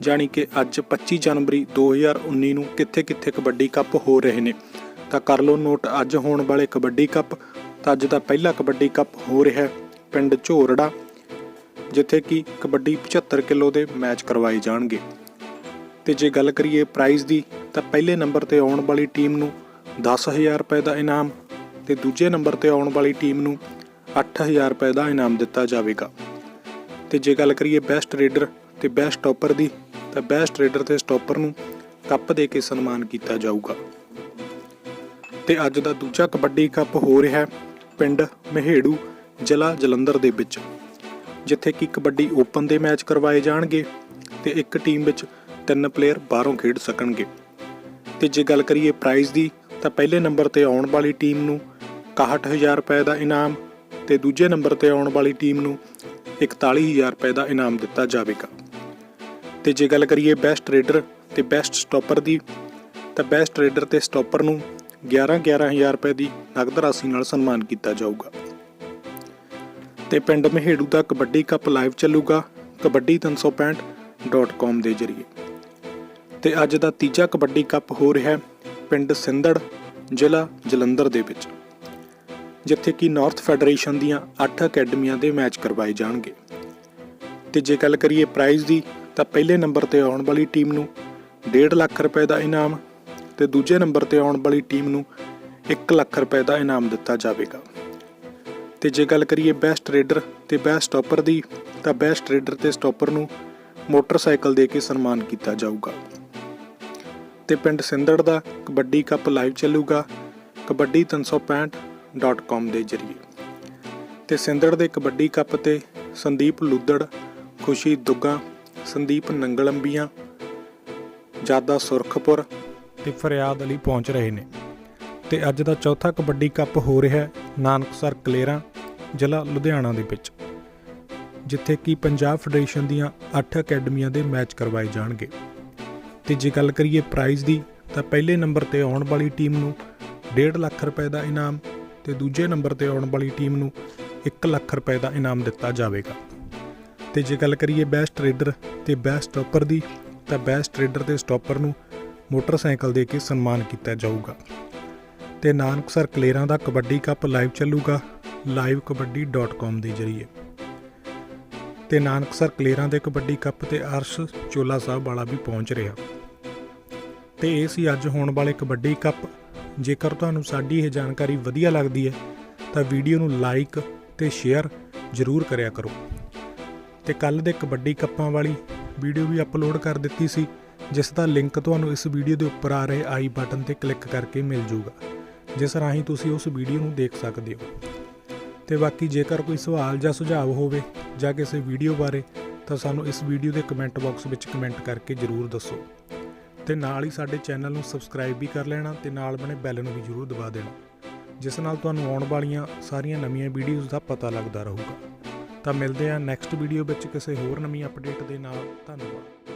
ਜਾਣੀ ਕਿ ਅੱਜ 25 ਜਨਵਰੀ 2019 ਨੂੰ ਕਿੱਥੇ-ਕਿੱਥੇ ਕਬੱਡੀ ਕੱਪ ਹੋ ਰਹੇ ਨੇ। ਤਾਂ ਕਰ ਲਓ ਨੋਟ, ਅੱਜ ਹੋਣ ਵਾਲੇ ਕਬੱਡੀ ਕੱਪ, ਤਾਂ ਅੱਜ ਦਾ ਪਹਿਲਾ ਕਬੱਡੀ ਕੱਪ ਹੋ ਰਿਹਾ ਪਿੰਡ ਝੋਰੜਾ, ਜਿੱਥੇ ਕਿ ਕਬੱਡੀ 75 ਕਿਲੋ ਦੇ ਮੈਚ ਕਰਵਾਏ ਜਾਣਗੇ। ਤੇ ਜੇ ਗੱਲ ਕਰੀਏ ਪ੍ਰਾਈਜ਼ ਦੀ, ਤਾਂ ਪਹਿਲੇ ਨੰਬਰ ਤੇ ਆਉਣ ਵਾਲੀ ਟੀਮ ਨੂੰ 10000 ਰੁਪਏ ਦਾ ਇਨਾਮ ਤੇ ਦੂਜੇ ਨੰਬਰ ਤੇ ਆਉਣ ਵਾਲੀ ਟੀਮ ਨੂੰ 8000 ਰੁਪਏ ਦਾ ਇਨਾਮ ਦਿੱਤਾ ਜਾਵੇਗਾ। ਤੇ ਜੇ ਗੱਲ ਕਰੀਏ ਬੈਸਟ ਰੇਡਰ ਤੇ ਬੈਸਟ ਸਟਾਪਰ ਦੀ ਤਾਂ ਬੈਸਟ ਰੇਡਰ ਤੇ ਸਟਾਪਰ ਨੂੰ ਕੱਪ ਦੇ ਕੇ ਸਨਮਾਨ ਕੀਤਾ ਜਾਊਗਾ। ਤੇ ਅੱਜ ਦਾ ਦੂਜਾ ਕਬੱਡੀ ਕੱਪ ਹੋ ਰਿਹਾ ਹੈ ਪਿੰਡ ਮਹੇੜੂ, ਜ਼ਿਲ੍ਹਾ ਜਲੰਧਰ ਦੇ ਵਿੱਚ, ਜਿੱਥੇ ਕਿ ਕਬੱਡੀ ਓਪਨ ਦੇ ਮੈਚ ਕਰਵਾਏ ਜਾਣਗੇ ਤੇ ਇੱਕ ਟੀਮ ਵਿੱਚ ਤਿੰਨ ਪਲੇਅਰ ਬਾਹਰੋਂ ਖੇਡ ਸਕਣਗੇ। ਤੇ ਜੇ ਗੱਲ ਕਰੀਏ ਪ੍ਰਾਈਜ਼ ਦੀ, ਤਾਂ ਪਹਿਲੇ ਨੰਬਰ ਤੇ ਆਉਣ ਵਾਲੀ ਟੀਮ ਨੂੰ 61000 ਰੁਪਏ ਦਾ ਇਨਾਮ ਤੇ ਦੂਜੇ ਨੰਬਰ ਤੇ ਆਉਣ ਵਾਲੀ ਟੀਮ ਨੂੰ 41000 ਰੁਪਏ ਦਾ ਇਨਾਮ ਦਿੱਤਾ ਜਾਵੇਗਾ। ਤੇ ਜੇ ਗੱਲ ਕਰੀਏ ਬੈਸਟ ਰੇਡਰ ਤੇ ਬੈਸਟ ਸਟਾਪਰ ਦੀ, ਤਾਂ ਬੈਸਟ ਰੇਡਰ ਤੇ ਸਟਾਪਰ ਨੂੰ 11 11000 ਰੁਪਏ ਦੀ ਨਗਦ ਰਾਸ਼ੀ ਨਾਲ ਸਨਮਾਨ ਕੀਤਾ ਜਾਊਗਾ। ਤੇ ਪਿੰਡ ਮਹੇੜੂ ਦਾ ਕਬੱਡੀ ਕੱਪ ਲਾਈਵ ਚੱਲੂਗਾ ਕਬੱਡੀ 365.com ਦੇ ਜ਼ਰੀਏ। ਤੇ ਅੱਜ ਦਾ ਤੀਜਾ ਕਬੱਡੀ ਕੱਪ ਹੋ ਰਿਹਾ ਹੈ ਪਿੰਡ ਸਿੰਦੜ, ਜ਼ਿਲ੍ਹਾ ਜਲੰਧਰ ਦੇ ਵਿੱਚ, ਜਿੱਥੇ ਕਿ ਨਾਰਥ ਫੈਡਰੇਸ਼ਨ ਦੀਆਂ 8 ਅਕੈਡਮੀਆਂ ਦੇ ਮੈਚ ਕਰਵਾਏ ਜਾਣਗੇ। ਤੇ ਜੇ ਗੱਲ ਕਰੀਏ ਪ੍ਰਾਈਜ਼ ਦੀ ਤਾਂ ਪਹਿਲੇ ਨੰਬਰ ਤੇ ਆਉਣ ਵਾਲੀ ਟੀਮ ਨੂੰ 1.5 ਲੱਖ ਰੁਪਏ ਦਾ ਇਨਾਮ ਤੇ ਦੂਜੇ ਨੰਬਰ ਤੇ ਆਉਣ ਵਾਲੀ ਟੀਮ ਨੂੰ 1 ਲੱਖ ਰੁਪਏ ਦਾ ਇਨਾਮ ਦਿੱਤਾ ਜਾਵੇਗਾ। ਤੇ ਜੇ ਗੱਲ ਕਰੀਏ ਬੈਸਟ ਰੇਡਰ ਤੇ ਬੈਸਟ ਸਟਾਪਰ ਦੀ, ਤਾਂ ਬੈਸਟ ਰੇਡਰ ਤੇ ਸਟਾਪਰ ਨੂੰ ਮੋਟਰਸਾਈਕਲ ਦੇ ਕੇ ਸਨਮਾਨ ਕੀਤਾ ਜਾਊਗਾ। ਤੇ ਪਿੰਡ ਸਿੰਦੜ ਦਾ ਕਬੱਡੀ ਕੱਪ ਲਾਈਵ ਚੱਲੂਗਾ ਕਬੱਡੀ 365.com ਦੇ ਜ਼ਰੀਏ। ਤੇ ਸਿੰਦੜ ਦੇ ਕਬੱਡੀ ਕੱਪ ਤੇ ਸੰਦੀਪ ਲੁੱਦੜ, ਖੁਸ਼ੀ ਦੁੱਗਾ ਸੰਦੀਪ ਨੰਗਲੰਬੀਆਂ, ਜਾਦਾ ਸੁਰਖਪੁਰ ਤੇ ਫਰਿਆਦ ਅਲੀ ਪਹੁੰਚ ਰਹੇ ਨੇ। ਤੇ ਅੱਜ ਦਾ ਚੌਥਾ ਕਬੱਡੀ ਕੱਪ ਹੋ ਰਿਹਾ ਹੈ ਨਾਨਕਸਰ ਕਲੇਰਾਂ, ਜ਼ਿਲ੍ਹਾ ਲੁਧਿਆਣਾ ਦੇ ਵਿੱਚ, ਜਿੱਥੇ ਕਿ ਪੰਜਾਬ ਫੈਡਰੇਸ਼ਨ ਦੀਆਂ 8 ਅਕੈਡਮੀਆਂ ਦੇ ਮੈਚ ਕਰਵਾਏ ਜਾਣਗੇ। ਤੇ ਜੇ ਗੱਲ ਕਰੀਏ ਪ੍ਰਾਈਜ਼ ਦੀ, ਤਾਂ ਪਹਿਲੇ ਨੰਬਰ ਤੇ ਆਉਣ ਵਾਲੀ ਟੀਮ ਨੂੰ 1.5 ਲੱਖ ਰੁਪਏ ਦਾ ਇਨਾਮ ਤੇ ਦੂਜੇ ਨੰਬਰ ਤੇ ਆਉਣ ਵਾਲੀ ਟੀਮ ਨੂੰ 1 ਲੱਖ ਰੁਪਏ ਦਾ ਇਨਾਮ ਦਿੱਤਾ ਜਾਵੇਗਾ। ਤੇ ਜੇ ਗੱਲ ਕਰੀਏ ਬੈਸਟ ਰੇਡਰ ਤੇ ਬੈਸਟ ਸਟਾਪਰ ਦੀ, ਤਾਂ ਬੈਸਟ ਰੇਡਰ ਤੇ ਸਟਾਪਰ ਨੂੰ ਮੋਟਰਸਾਈਕਲ ਦੇ ਕੇ ਸਨਮਾਨ ਕੀਤਾ ਜਾਊਗਾ। ਤੇ ਨਾਨਕਸਰ ਕਲੇਰਾਂ ਦਾ ਕਬੱਡੀ ਕੱਪ ਲਾਈਵ ਚੱਲੂਗਾ livekabaddi.com ਦੇ ਜ਼ਰੀਏ। ਤੇ ਨਾਨਕਸਰ ਕਲੇਰਾਂ ਦੇ ਕਬੱਡੀ ਕੱਪ ਤੇ ਅਰਸ਼ ਚੋਲਾ ਸਾਹਿਬ ਵਾਲਾ ਵੀ ਪਹੁੰਚ ਰਿਹਾ। ਤੇ ਇਹ ਸੀ ਅੱਜ ਹੋਣ ਵਾਲੇ ਕਬੱਡੀ ਕੱਪ। ਜੇਕਰ ਤੁਹਾਨੂੰ ਸਾਡੀ ਇਹ ਜਾਣਕਾਰੀ ਵਧੀਆ ਲੱਗਦੀ ਹੈ, ਤਾਂ ਵੀਡੀਓ ਨੂੰ ਲਾਈਕ ਤੇ ਸ਼ੇਅਰ ਜ਼ਰੂਰ ਕਰਿਆ ਕਰੋ। ਤੇ ਕੱਲ ਦੇ ਕਬੱਡੀ ਕੱਪਾਂ ਵਾਲੀ ਵੀਡੀਓ ਵੀ ਅਪਲੋਡ ਕਰ ਦਿੱਤੀ ਸੀ, ਜਿਸ ਦਾ ਲਿੰਕ ਤੁਹਾਨੂੰ ਇਸ ਵੀਡੀਓ ਦੇ ਉੱਪਰ ਆ ਰਹੇ ਆਈ ਬਟਨ ਤੇ ਕਲਿੱਕ ਕਰਕੇ ਮਿਲ ਜੂਗਾ, ਜਿਸ ਰਾਹੀਂ ਤੁਸੀਂ ਉਸ ਵੀਡੀਓ ਨੂੰ ਦੇਖ ਸਕਦੇ ਹੋ। ਤੇ ਬਾਕੀ ਜੇਕਰ ਕੋਈ ਸਵਾਲ ਜਾਂ ਸੁਝਾਅ ਹੋਵੇ ਜਾਂ ਕਿਸੇ ਵੀਡੀਓ ਬਾਰੇ, ਤਾਂ ਸਾਨੂੰ ਇਸ ਵੀਡੀਓ ਦੇ ਕਮੈਂਟ ਬਾਕਸ ਵਿੱਚ ਕਮੈਂਟ ਕਰਕੇ ਜ਼ਰੂਰ ਦੱਸੋ। ਤੇ ਨਾਲ ਹੀ ਸਾਡੇ ਚੈਨਲ ਨੂੰ ਸਬਸਕ੍ਰਾਈਬ ਵੀ ਕਰ ਲੈਣਾ ਤੇ ਨਾਲ ਬਣੇ ਬੈਲ ਨੂੰ ਵੀ ਜ਼ਰੂਰ ਦਬਾ ਦੇਣਾ, ਜਿਸ ਨਾਲ ਤੁਹਾਨੂੰ ਆਉਣ ਵਾਲੀਆਂ ਸਾਰੀਆਂ ਨਵੀਆਂ ਵੀਡੀਓਜ਼ ਦਾ ਪਤਾ ਲੱਗਦਾ ਰਹੂਗਾ। ਤਾਂ ਮਿਲਦੇ ਹਾਂ ਨੈਕਸਟ ਵੀਡੀਓ ਵਿੱਚ ਕਿਸੇ ਹੋਰ ਨਵੀਂ ਅਪਡੇਟ ਦੇ ਨਾਲ। ਧੰਨਵਾਦ।